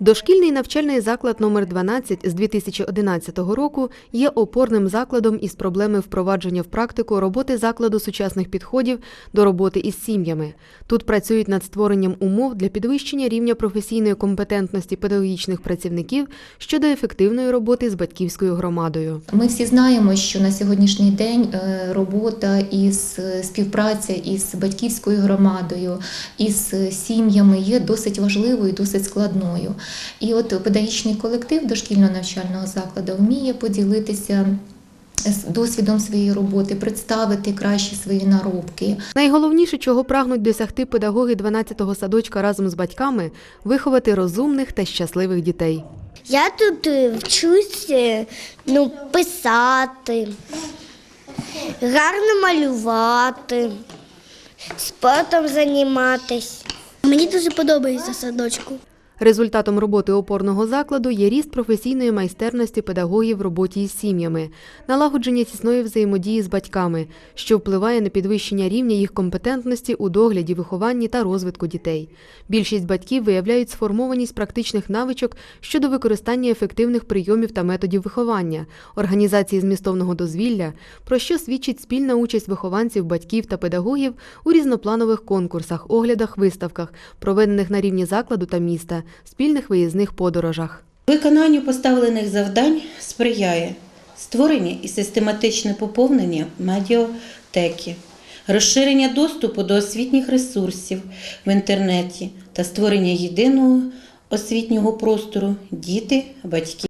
Дошкільний навчальний заклад номер 12 з 2011 року є опорним закладом із проблеми впровадження в практику роботи закладу сучасних підходів до роботи із сім'ями. Тут працюють над створенням умов для підвищення рівня професійної компетентності педагогічних працівників щодо ефективної роботи з батьківською громадою. Ми всі знаємо, що на сьогоднішній день е, робота із е, співпраця із батьківською громадою, із е, сім'ями є досить важливою, досить складною. І от педагогічний колектив дошкільного навчального закладу вміє поділитися з досвідом своєї роботи, представити краще свої наробки. Найголовніше, чого прагнуть досягти педагоги 12-го садочка разом з батьками виховати розумних та щасливих дітей. Я тут е, вчусь е, ну, писати, гарно малювати, спортом займатися. Мені дуже подобається садочку. Результатом роботи опорного закладу є ріст професійної майстерності педагогів в роботі із сім'ями, налагодження тісної взаємодії з батьками, що впливає на підвищення рівня їх компетентності у догляді, вихованні та розвитку дітей. Більшість батьків виявляють сформованість практичних навичок щодо використання ефективних прийомів та методів виховання, організації змістовного дозвілля, про що свідчить спільна участь вихованців, батьків та педагогів у різнопланових конкурсах, оглядах, виставках, проведених на рівні закладу та міста, спільних виїзних подорожах. Виконанню поставлених завдань сприяє створення і систематичне поповнення медіатеки, розширення доступу до освітніх ресурсів в інтернеті та створення єдиного освітнього простору діти, батьки.